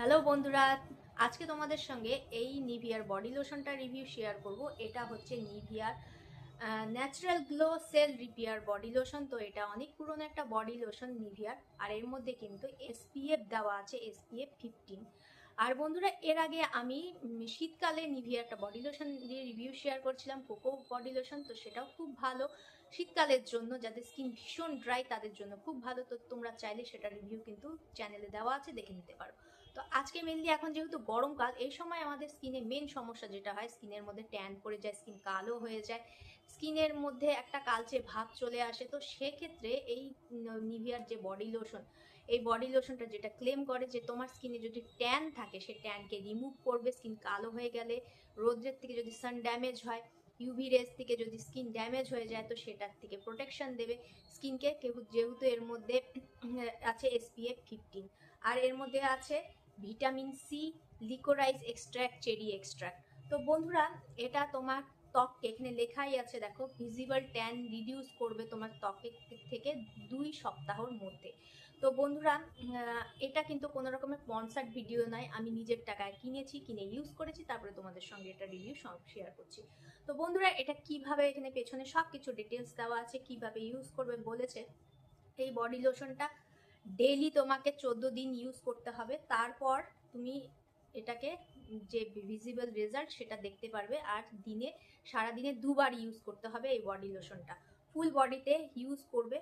Hello বন্ধুরা, আজকে তোমাদের সঙ্গে এই নিভিয়ার বডি লোশনটা রিভিউ শেয়ার করব। এটা হচ্ছে নিভিয়ার natural glow cell repair body lotion তো এটা অনেক পুরনো একটা বডি লোশন নিভিয়ার, আর এর মধ্যে কিন্তু এসপিএফ দেওয়া আছে এসপিএফ ফিফটিন আর বন্ধুরা, এর আগে আমি শীতকালে নিভিয়া একটা বডি লোশন দিয়ে রিভিউ শেয়ার করছিলাম, কোকো বডি লোশন তো সেটাও খুব ভালো। শীতকালের জন্য যাদের স্কিন ভীষণ ড্রাই তাদের জন্য খুব ভালো। তো তোমরা চাইলে সেটা রিভিউ কিন্তু চ্যানেলে দেওয়া আছে, দেখে নিতে পারো। তো আজকে মেনলি এখন যেহেতু গরমকাল এই সময় আমাদের স্কিনে মেন সমস্যা যেটা হয় স্কিনের মধ্যে ট্যান পড়ে যায় স্কিন কালো হয়ে যায় স্কিনের মধ্যে একটা কালচে ভাব চলে আসে। তো সেক্ষেত্রে এই নিভিয়ার যে বডি লোশন এই বডি লোশনটা যেটা ক্লেম করে যে তোমার স্কিনে যদি ট্যান থাকে, সে ট্যানকে রিমুভ করবে স্কিন কালো হয়ে গেলে, রোদ্রের থেকে যদি সান ড্যামেজ হয় ইউভি রেস থেকে যদি স্কিন ড্যামেজ হয়ে যায়, তো সেটার থেকে প্রোটেকশন দেবে। স্কিনকে যেহেতু এর মধ্যে আছে এসপিএফ ফিফটিন আর এর মধ্যে আছে vitamin C, liquorice extract cherry extract তো বন্ধুরা, এটা তোমার ত্বককে এখানে লেখাই আছে, দেখো, ভিজিবল ট্যান রিডিউস করবে তোমার ত্বকের থেকে দুই সপ্তাহর মধ্যে। তো বন্ধুরা এটা কিন্তু কোনো রকমের স্পন্সার্ড ভিডিও নয়, আমি নিজের টাকায় কিনেছি, কিনে ইউজ করেছি, তারপরে তোমাদের সঙ্গে এটা রিভিউ শেয়ার করছি। তো বন্ধুরা, এটা কীভাবে এখানে পেছনে সব কিছু ডিটেলস দেওয়া আছে, কীভাবে ইউজ করবে বলেছে, এই বডি লোশনটা ডেইলি তোমাকে চোদ্দ দিন ইউজ করতে হবে। তারপর তুমি এটাকে যে ভিজিবল রেজাল্ট সেটা দেখতে পারবে। আর দিনে, সারাদিনে দুবার ইউজ করতে হবে এই বডি লোশনটা ফুল বডিতে ইউজ করবে।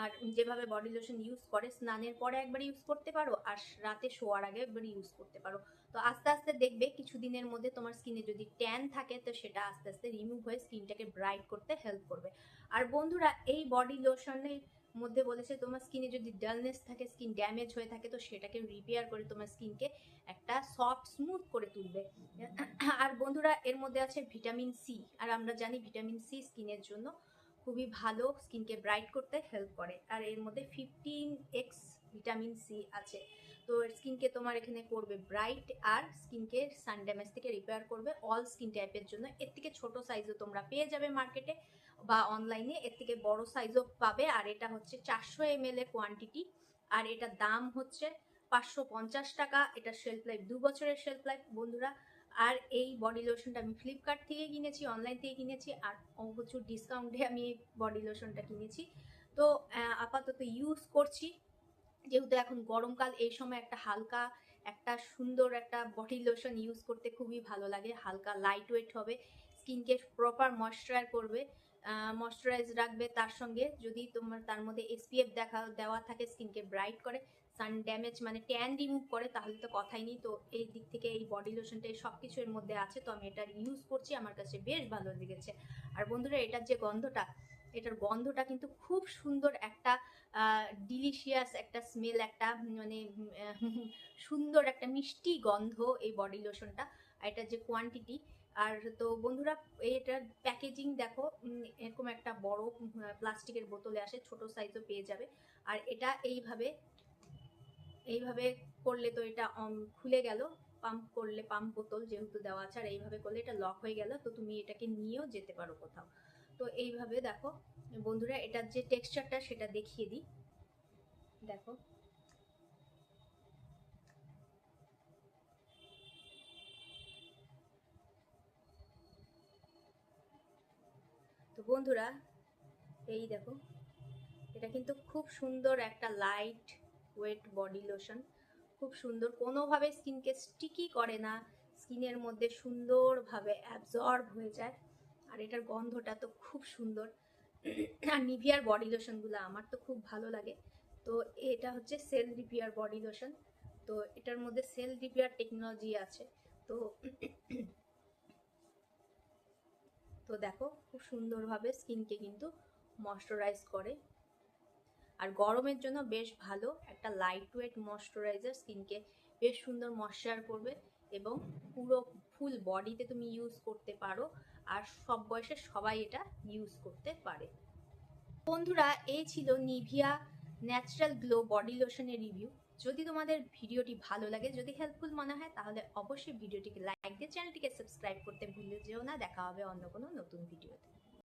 আর যেভাবে বডি লোশন ইউজ করে, স্নানের পরে একবার ইউজ করতে পারো, আর রাতে শোয়ার আগে একবার ইউজ করতে পারো। তো আস্তে আস্তে দেখবে কিছু দিনের মধ্যে তোমার স্কিনে যদি ট্যান থাকে, তো সেটা আস্তে আস্তে রিমুভ হয়ে স্কিনটাকে ব্রাইট করতে হেল্প করবে। আর বন্ধুরা, এই বডি লোশনের মধ্যে বলেছে, তোমার স্কিনে যদি ডালনেস থাকে স্কিন ড্যামেজ হয়ে থাকে, তো সেটাকে রিপেয়ার করে তোমার স্কিনকে একটা সফট স্মুথ করে তুলবে। আর বন্ধুরা, এর মধ্যে আছে ভিটামিন সি আর আমরা জানি ভিটামিন সি স্কিনের জন্য খুবই ভালো স্কিনকে ব্রাইট করতে হেল্প করে। আর এর মধ্যে ফিফটিন এক্স ভিটামিন সি আছে। তো স্কিনকে তোমার এখানে করবে ব্রাইট আর স্কিনকে সান ড্যামেজ থেকে রিপেয়ার করবে অল স্কিন টাইপের জন্য। এর থেকে ছোট সাইজও তোমরা পেয়ে যাবে মার্কেটে বা অনলাইনে এর থেকে বড় সাইজও পাবে আর এটা হচ্ছে চারশো এম এর কোয়ান্টিটি আর এটার দাম হচ্ছে পাঁচশো পঞ্চাশ টাকা। এটা শেলফ লাইফ দু বছরের শেলফ লাইফ বন্ধুরা। আর এই বডি লোশনটা আমি ফ্লিপকার্ট থেকে কিনেছি অনলাইন থেকে কিনেছি, আর প্রচুর ডিসকাউন্টে আমি এই বডি লোশনটা কিনেছি। তো আপাতত ইউজ করছি। যেহেতু এখন গরমকাল, এই সময় একটা হালকা, একটা সুন্দর একটা বডি লোশন ইউজ করতে খুবই ভালো লাগে। হালকা লাইট ওয়েট হবে, স্কিনকে প্রপার ময়শ্চার করবে ময়শ্চারাইজ রাখবে তার সঙ্গে। যদি তোমার তার মধ্যে এসপিএফ দেখা, দেওয়া থাকে, স্কিনকে ব্রাইট করে সান ড্যামেজ মানে ট্যান রিমুভ করে তাহলে তো কথাই নেই। তো এই দিক থেকে এই বডি লোশনটা সব কিছু এর মধ্যে আছে। তো আমি এটা ইউজ করছি, আমার কাছে বেশ ভালো লেগেছে। আর বন্ধুরা, এটার যে গন্ধটা, এটার গন্ধটা কিন্তু খুব সুন্দর একটা ডিলিশিয়াস একটা স্মেল একটা মানে সুন্দর একটা মিষ্টি গন্ধ এই বডি লোশনটা আর এটার যে কোয়ান্টিটি আর তো বন্ধুরা, এটার প্যাকেজিং দেখো এরকম একটা বড় প্লাস্টিকের বোতলে আসে, ছোট সাইজও পেয়ে যাবে। আর এটা এইভাবে এইভাবে করলে তো এটা খুলে গেল। পাম্প করলে পাম্প বোতল যেহেতু দেওয়া আছে, আর এইভাবে করলে এটা লক হয়ে গেল, তো তুমি এটাকে নিয়েও যেতে পারো কোথাও। তো এইভাবে দেখো, বন্ধুরা এটার যে টেক্সচারটা সেটা দেখিয়ে দিই। দেখো। তো বন্ধুরা, এই দেখো, এটা কিন্তু খুব সুন্দর একটা লাইট ওয়েট বডি লোশন খুব সুন্দর, কোনোভাবে স্কিনকে স্টিকি করে না। স্কিনের মধ্যে সুন্দরভাবে অ্যাবজর্ব হয়ে যায়। আর এটার গন্ধটা তো খুব সুন্দর। আর নিভিয়ার বডি লোশনগুলো আমার তো খুব ভালো লাগে। তো এটা হচ্ছে সেল রিপেয়ার বডি লোশন তো এটার মধ্যে সেল রিপেয়ার টেকনোলজি আছে। তো তো দেখো, খুব সুন্দরভাবে স্কিনকে কিন্তু ময়শ্চারাইজ করে। আর গরমের জন্য বেশ ভালো একটা লাইট ওয়েট ময়শ্চারাইজার স্কিনকে বেশ সুন্দর ময়শ্চার করবে এবং পুরো ফুল বডিতে তুমি ইউজ করতে পারো আর সব বয়সে সবাই এটা ইউজ করতে পারে। বন্ধুরা, এই ছিল নিভিয়া ন্যাচারাল গ্লো বডি লোশনের রিভিউ যদি তোমাদের ভিডিওটি ভালো লাগে, যদি হেল্পফুল মনে হয়, তাহলে অবশ্যই ভিডিওটিকে লাইক দিয়ে চ্যানেলটিকে সাবস্ক্রাইব করতে ভুলে যেও না। দেখা হবে অন্য কোনো নতুন ভিডিওতে